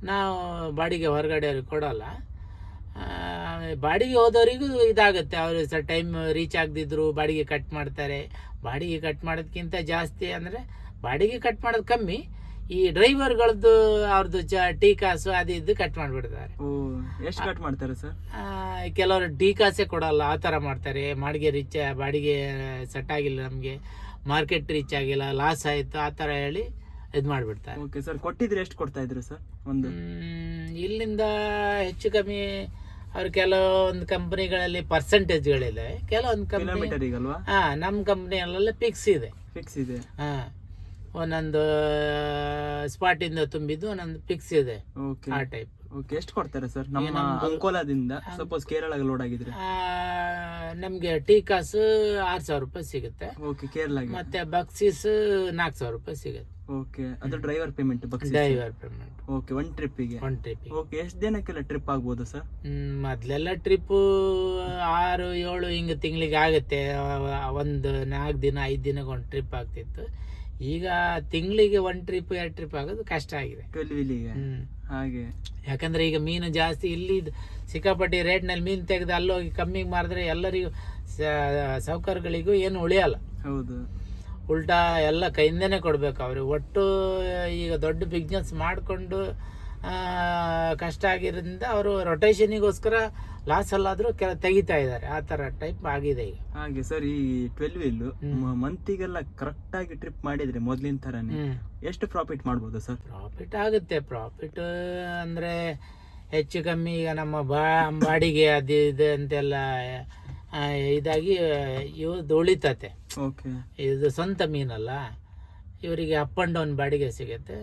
ನಾವು ಬಾಡಿಗೆ ಹೊರಗಡೆ ಅವ್ರಿಗೆ ಕೊಡೋಲ್ಲ. ಬಾಡಿಗೆ ಹೋದವರಿಗೂ ಇದಾಗುತ್ತೆ. ಅವರು ಸಹ ಟೈಮ್ ರೀಚ್ ಆಗದಿದ್ರು ಬಾಡಿಗೆ ಕಟ್ ಮಾಡ್ತಾರೆ. ಬಾಡಿಗೆ ಕಟ್ ಮಾಡೋದಕ್ಕಿಂತ ಜಾಸ್ತಿ ಅಂದರೆ ಬಾಡಿಗೆ ಕಟ್ ಮಾಡೋದು ಕಮ್ಮಿ. ಈ ಡ್ರೈವರ್ಗಳದ್ದು ಅವ್ರದ್ದು ಚ ಟೀ ಕಾಸು ಅದು ಇದು ಕಟ್ ಮಾಡಿಬಿಡ್ತಾರೆ. ಎಷ್ಟು ಕಟ್ ಮಾಡ್ತಾರೆ ಸರ್? ಕೆಲವರು ಟೀ ಕಾಸೇ ಕೊಡಲ್ಲ ಆ ಥರ ಮಾಡ್ತಾರೆ. ಬಾಡಿಗೆ ರೀಚ್ ಬಾಡಿಗೆ ಸೆಟ್ ಆಗಿಲ್ಲ ನಮಗೆ. ಮಾರ್ಕೆಟ್ ರೀಚ್ ಆಗಿಲ್ಲ ಲಾಸ್ ಆಯಿತು ಆ ಥರ ಹೇಳಿ ಇದು ಮಾಡಿಬಿಡ್ತಾರೆ. ಓಕೆ ಸರ್ ಕೊಟ್ಟಿದ್ರೆ ಎಷ್ಟು ಕೊಡ್ತಾ ಇದ್ರು ಸರ್ ಒಂದು. ಇಲ್ಲಿಂದ ಹೆಚ್ಚು ಕಮ್ಮಿ ಅವ್ರು ಕೆಲವೊಂದು ಕಂಪ್ನಿಗಳಲ್ಲಿ ಪರ್ಸೆಂಟೇಜ್ಗಳಿದೆ ಕೆಲವೊಂದು ಕಂಪ್ನಿ ಕಿಲೋಮೀಟರ್ ಹಾ ನಮ್ಮ ಕಂಪ್ನಿಯಲ್ಲೆಲ್ಲ ಫಿಕ್ಸ್ ಇದೆ. ಫಿಕ್ಸ್ ಇದೆ. ಹಾ ಒಂದೊಂದು ಸ್ಪಾಟಿಂದ ತುಂಬಿದ್ದು ಒಂದೊಂದು ಫಿಕ್ಸ್ ಇದೆ. ಓಕೆ ಆ ಟೈಪ್ ಓಕೆ ಎಷ್ಟು ಕೊಡ್ತಾರೆ ಸರ್ ನಮ್ಮ ಅಂಕೋಲಾದಿಂದ ಸಪೋಸ್ ಕೇರಳಗೆ ಲೋಡ್ ಆಗಿದ್ರೆ. ನಮಗೆ ಟೀ ಕಾಸು ಆರು ಸಾವಿರ ರೂಪಾಯಿ ಸಿಗುತ್ತೆ. ಓಕೆ ಕೇರಳಗೆ. ಮತ್ತೆ ಬಕ್ಸೀಸ್ ನಾಲ್ಕು ಸಾವಿರ ರೂಪಾಯಿ ಸಿಗುತ್ತೆ. ಓಕೆ ಅದು ಡ್ರೈವರ್ ಪೇಮೆಂಟ್ ಬಕ್ಸಿ ಡ್ರೈವರ್ ಪೇಮೆಂಟ್ ಓಕೆ ಒನ್ ಟ್ರಿಪ್ಪಿಗೆ ಒನ್ ಟ್ರಿಪ್ ಓಕೆ ಎಷ್ಟು ದಿನಕ್ಕೆಲ್ಲ ಟ್ರಿಪ್ ಆಗ್ಬೋದು ಸರ್? ಮೊದಲೆಲ್ಲ ಟ್ರಿಪ್ಪು ಆರು ಏಳು ಹಿಂಗೆ ತಿಂಗಳಿಗೆ ಆಗುತ್ತೆ. ಒಂದು ನಾಲ್ಕು ದಿನ ಐದು ದಿನಕ್ಕೆ ಒಂದು ಟ್ರಿಪ್ ಆಗ್ತಿತ್ತು. ಈಗ ತಿಂಗಳಿಗೆ ಒಂದು ಟ್ರಿಪ್ ಎರಡು ಟ್ರಿಪ್ ಆಗೋದು ಕಷ್ಟ ಆಗಿದೆ. ಹಾಗೆ. ಯಾಕಂದ್ರೆ ಈಗ ಮೀನು ಜಾಸ್ತಿ ಇಲ್ಲಿ ಸಿಕ್ಕಾಪಟ್ಟಿ ರೇಟ್ನಲ್ಲಿ ಮೀನು ತೆಗೆದು ಅಲ್ಲೋಗಿ ಕಮ್ಮಿಗೆ ಮಾರಿದ್ರೆ ಎಲ್ಲರಿಗೂ ಸೌಕರ್ಯಗಳಿಗೂ ಏನು ಉಳಿಯಲ್ಲ. ಹೌದು. ಉಲ್ಟಾ ಎಲ್ಲ ಕೈಯಿಂದನೇ ಕೊಡ್ಬೇಕು ಅವ್ರಿಗೆ. ಒಟ್ಟು ಈಗ ದೊಡ್ಡ ಬಿಸ್ನೆಸ್ ಮಾಡಿಕೊಂಡು ಕಷ್ಟ ಆಗಿರೋದ್ರಿಂದ ಅವರು ರೊಟೇಷನಿಗೋಸ್ಕರ ಲಾಸ್ ಅಲ್ಲಾದರೂ ಕೆಲ ತೆಗಿತಾ ಇದ್ದಾರೆ. ಆ ಥರ ಟೈಪ್ ಆಗಿದೆ ಈಗ. ಹಾಗೆ ಸರ್ ಈ ಟ್ವೆಲ್ ಇಲ್ಲು. ಮಂತಿಗೆಲ್ಲ ಕರೆಕ್ಟ್ ಆಗಿ ಟ್ರಿಪ್ ಮಾಡಿದ್ರೆ ಮೊದಲಿನ ತರನೇ ಎಷ್ಟು ಪ್ರಾಫಿಟ್ ಮಾಡ್ಬೋದು ಸರ್ ಪ್ರಾಫಿಟ್ ಆಗುತ್ತೆ. ಪ್ರಾಫಿಟ್ ಅಂದರೆ ಹೆಚ್ಚು ಕಮ್ಮಿ ಈಗ ನಮ್ಮ ಬಾ ಬಾಡಿಗೆ ಅದು ಇದು ಅಂತೆಲ್ಲ ಇದಾಗಿ ಇವ್ರದ್ದು ಉಳಿತತೆ ಓಕೆ. ಇದು ಸ್ವಂತ ಮೀನಲ್ಲ. ಇವರಿಗೆ ಅಪ್ ಆ್ಯಂಡ್ ಡೌನ್ ಬಾಡಿಗೆ ಸಿಗುತ್ತೆ.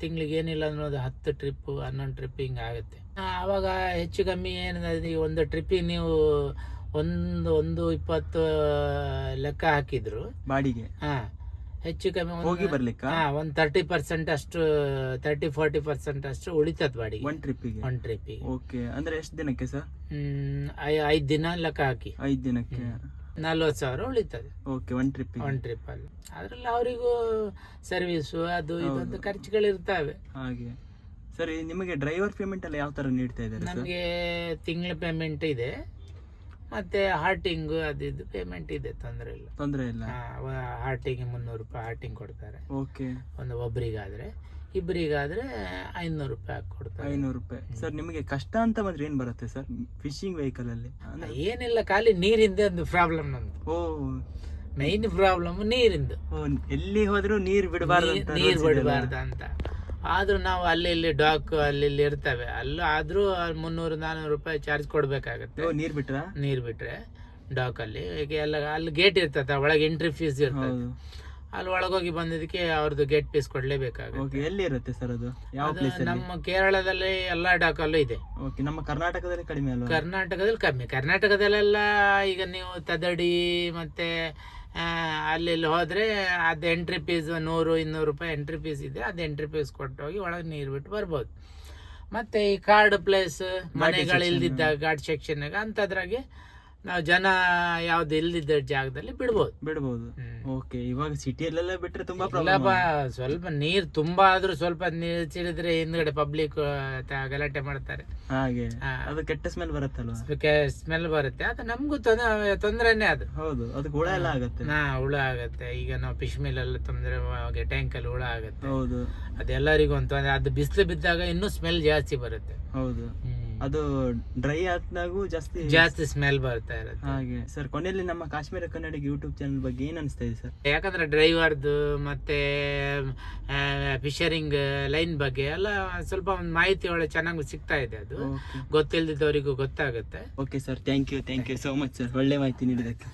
ತಿಂಗಳಿಗೆ ಏನಿಲ್ಲ ಅನ್ನೋದು ಹತ್ತು ಟ್ರಿಪ್ಪು ಹನ್ನೊಂದು ಟ್ರಿಪ್ ಹಿಂಗೆ ಆಗುತ್ತೆ. ಅವಾಗ ಆವಾಗ ಹೆಚ್ಚು ಕಮ್ಮಿ ಏನಿದೆ ಈ ಒಂದು ಟ್ರಿಪ್ಪಿಗೆ ನೀವು ಒಂದು ಒಂದು ಇಪ್ಪತ್ತು ಲೆಕ್ಕ ಹಾಕಿದ್ರು. ಬಾಡಿಗೆ. ಹಾಂ ಹೆಚ್ಚು ಕಮ್ಮಿ ಹೋಗಿ ಬರ್ಲಿಕ್ಕೆ? ಹಾ ಒಂದು ತರ್ಟಿ ಪರ್ಸೆಂಟ್ ಅಷ್ಟು ತರ್ಟಿ ಫೋರ್ಟಿ ಪರ್ಸೆಂಟ್ ಅಷ್ಟು ಉಳಿತದ ಬಾಡಿಗೆ. ಒನ್ ಟ್ರಿಪ್ಪಿಗೆ ಒನ್ ಟ್ರಿಪ್ಪಿಗೆ ಓಕೆ ಅಂದ್ರೆ ಎಷ್ಟು ದಿನಕ್ಕೆ ಸರ್? ಐದು ದಿನ ಲೆಕ್ಕ ಹಾಕಿ ಐದು ದಿನಕ್ಕೆ ನಲ್ವತ್ತು ಸಾವಿರ ಉಳಿತದೆ. Okay one trip one trip ಅಲ್ಲಿ. ಅದ್ರಲ್ಲಿ ಅವರಿಗೂ ಸರ್ವಿಸು ಅದು ಇದೊಂದು ಖರ್ಚುಗಳು ಖರ್ಚುಗಳಿರ್ತವೆ. ಹಾಗೆ. ಸರಿ ನಿಮಗೆ ಡ್ರೈವರ್ ಪೇಮೆಂಟ್ ಎಲ್ಲ ಯಾವ ತರ ನೀಡ್ತಾ ಇದ್ದಾರೆ ನಮಗೆ ತಿಂಗಳ ಪೇಮೆಂಟ್ ಇದೆ. ಮತ್ತೆ ಹಾರ್ಟಿಂಗ್ ಅದು ಇದು ಪೇಮೆಂಟ್ ಇದೆ ತೊಂದರೆ ಇಲ್ಲ. ತೊಂದರೆ ಇಲ್ಲ. ಹಾರ್ಟಿಂಗ್ ಮುನ್ನೂರು ರೂಪಾಯಿ ಹಾರ್ಟಿಂಗ್ ಕೊಡ್ತಾರೆ. ಓಕೆ. ಒಂದು ಒಬ್ರಿಗಾದ್ರೆ. ಇಬ್ಬರಿಗಾದ್ರೆ ಐನೂರು ರೂಪಾಯಿ ಹಾಕಿ ಕೊಡ್ತಾರೆ ಐನೂರು ರೂಪಾಯಿ. ಸರ್ ನಿಮಗೆ ಕಷ್ಟ ಅಂತ ಬಂದ್ರೆ ಏನು ಬರುತ್ತೆ ಸರ್? ಫಿಶಿಂಗ್ ವೆಹಿಕಲ್ ಅಲ್ಲಿ? ಅಂದ್ರೆ- ಏನಿಲ್ಲ ಖಾಲಿ ನೀರಿಂದ ಒಂದು ಪ್ರಾಬ್ಲಮ್ ನಮ್ದು. ಓ. ಮೈನ್ ಪ್ರಾಬ್ಲಮ್ ನೀರಿಂದು. ಎಲ್ಲಿ ಹೋದ್ರು ನೀರು ಬಿಡಬಾರ್ದು ನೀರು ಬಿಡಬಾರ್ದು ಅಂತ. ಆದ್ರೂ ನಾವು ಅಲ್ಲಿ ಇಲ್ಲಿ ಡಾಕ್ ಅಲ್ಲಿ ಇಲ್ಲಿ ಇರ್ತವೆ. ಅಲ್ಲೂ ಆದ್ರೂ ಮುನ್ನೂರು ನಾನ್ನೂರು ರೂಪಾಯಿ ಚಾರ್ಜ್ ಕೊಡ್ಬೇಕಾಗತ್ತೆ. ನೀರು ನೀರ್ ನೀರು ಬಿಟ್ರೆ ಡಾಕ್ ಅಲ್ಲಿ. ಈಗ ಎಲ್ಲ ಅಲ್ಲಿ ಗೇಟ್ ಇರ್ತದೆ ಒಳಗೆ ಎಂಟ್ರಿ ಫೀಸ್ ಇರ್ತದೆ. ಅಲ್ಲಿ ಒಳಗೋಗಿ ಬಂದಿದ್ದಕ್ಕೆ ಅವ್ರದ್ದು ಗೇಟ್ ಪೀಸ್ ಕೊಡ್ಲೇಬೇಕಾಗುತ್ತೆ. ಓಕೆ ಎಲ್ಲಿ ಇರುತ್ತೆ ಸರ್ ಅದು? ಯಾವ ಅದು ಪ್ಲೇಸ್ ನಮ್ಮ ಕೇರಳದಲ್ಲಿ ಎಲ್ಲ ಡಾಕಲ್ಲೂ ಇದೆ. ಓಕೆ ನಮ್ಮ ಕರ್ನಾಟಕದಲ್ಲಿ ಕಡಿಮೆ ಅಲ್ವಾ? ಕರ್ನಾಟಕದಲ್ಲಿ ಕಮ್ಮಿ. ಕರ್ನಾಟಕದಲ್ಲೆಲ್ಲ ಈಗ ನೀವು ತದಡಿ ಮತ್ತೆ ಆ, ಅಲ್ಲಿ ಇಲ್ಲಿ ಹೋದ್ರೆ ಅದು ಎಂಟ್ರಿ ಫೀಸ್ ನೂರು ಇನ್ನೂರು ರೂಪಾಯಿ ಎಂಟ್ರಿ ಫೀಸ್ ಇದೆ. ಅದು ಎಂಟ್ರಿ ಫೀಸ್ ಕೊಟ್ಟೋಗಿ ಒಳಗೆ ನೀರು ಬಿಟ್ಟು ಬರ್ಬೋದು. ಮತ್ತೆ ಈ ಕಾರ್ಡ್ ಪ್ಲೇಸ್ ಮನೆಗಳು ಇಲ್ದಿದ್ದ ಘಾಟ್ ಸೆಕ್ಷನ್ಗೆ ಅಂಥದ್ರಾಗೆ ನಾವು ಜನ ಯಾವ್ದು ಇಲ್ದಿದ್ದ ಜಾಗದಲ್ಲಿ ಬಿಡ್ಬೋದು. ಬಿಡ್ಬೋದು. ಓಕೆ ಇವಾಗ ಸಿಟಿಯಲ್ಲೆಲ್ಲ ಬಿಟ್ರೆ ತುಂಬಾ ಪ್ರಾಬ್ಲಮ್ ಸ್ವಲ್ಪ ನೀರ್ ತುಂಬಾ ಆದ್ರೂ ಸ್ವಲ್ಪ ನೀರ್ ಚಿಡಿದ್ರೆ ಹಿಂದ್ಗಡೆ ಪಬ್ಲಿಕ್ ಗಲಾಟೆ ಮಾಡ್ತಾರೆ. ಹಾಗೆ. ಹಾ. ಅದು ಕೆಟ್ಟ ಸ್ಮೆಲ್ ಬರುತ್ತಲ್ವಾ? ಸ್ಮೆಲ್ ಬರುತ್ತೆ. ಅದು ನಮಗೂ ತೊಂದರೆನೇ ಅದು. ಹೌದು ಅದಕ್ಕೆ ಹುಳ ಎಲ್ಲ ಆಗುತ್ತೆ. ನಾ ಹುಳ ಆಗುತ್ತೆ. ಈಗ ನಾವು ಫಿಶ್ ಮಿಲ್ ಎಲ್ಲ ತೊಂದರೆ ಟ್ಯಾಂಕ್ ಅಲ್ಲಿ ಹುಳ ಆಗುತ್ತೆ. ಹೌದು. ಅದೆಲ್ಲರಿಗೂ ಒಂದು ತೊಂದ್ರೆ. ಅದು ಬಿಸಿಲು ಬಿದ್ದಾಗ ಇನ್ನೂ ಸ್ಮೆಲ್ ಜಾಸ್ತಿ ಬರುತ್ತೆ. ಹೌದು. ಅದು ಡ್ರೈ ಆದ್ನಾಗೂ ಜಾಸ್ತಿ ಜಾಸ್ತಿ ಸ್ಮೆಲ್ ಬರ್ತಾ ಇರುತ್ತೆ. ಹಾಗೆ. ಸರ್ ಕೊನೆಯಲ್ಲಿ ನಮ್ಮ ಕಾಶ್ಮೀರ ಕನ್ನಡಿಗೆ ಯೂಟ್ಯೂಬ್ ಚಾನಲ್ ಬಗ್ಗೆ ಏನ್ ಅನಿಸ್ತಾ ಇದೆ ಸರ್ ಯಾಕಂದ್ರೆ ಡ್ರೈವರ್ದು ಮತ್ತೆ ಫಿಶರಿಂಗ್ ಲೈನ್ ಬಗ್ಗೆ ಎಲ್ಲ ಸ್ವಲ್ಪ ಒಂದು ಮಾಹಿತಿ ಒಳ್ಳೆ ಚೆನ್ನಾಗಿ ಸಿಗ್ತಾ ಇದೆ ಅದು. ಗೊತ್ತಿಲ್ದಿದ್ದವರಿಗೂ ಗೊತ್ತಾಗುತ್ತೆ. Okay sir thank you thank you so much sir ಒಳ್ಳೆ ಮಾಹಿತಿ ನೀಡಿದ್ದಕ್ಕೆ.